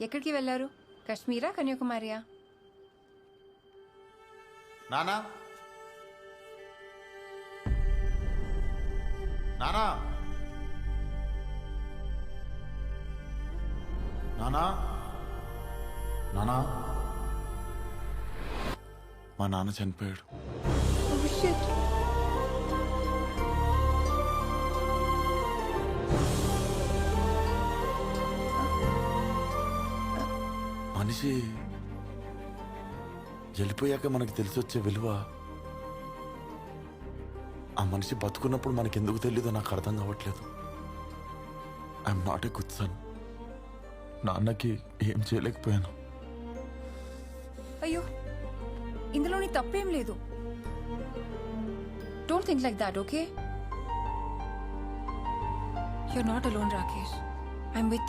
ఎక్కడికి వెళ్ళారు? కాశ్మీరా కన్యాకుమారియా? నానా? నానా? నానా? నానా? మా నాన్న చనిపోయాడు. మనిషి వెళ్ళిపోయాక మనకి తెలిసి వచ్చే విలువ ఆ మనిషి బతుకున్నప్పుడు మనకి ఎందుకు తెలీదో నాకు అర్థం కావట్లేదు. I'm not a good son నాన్నకి ఏం చేయలేకపోయాను. అయ్యో ఇందులో నీ తప్పేం లేదు. Don't think like that okay you're not alone Rakesh I'm with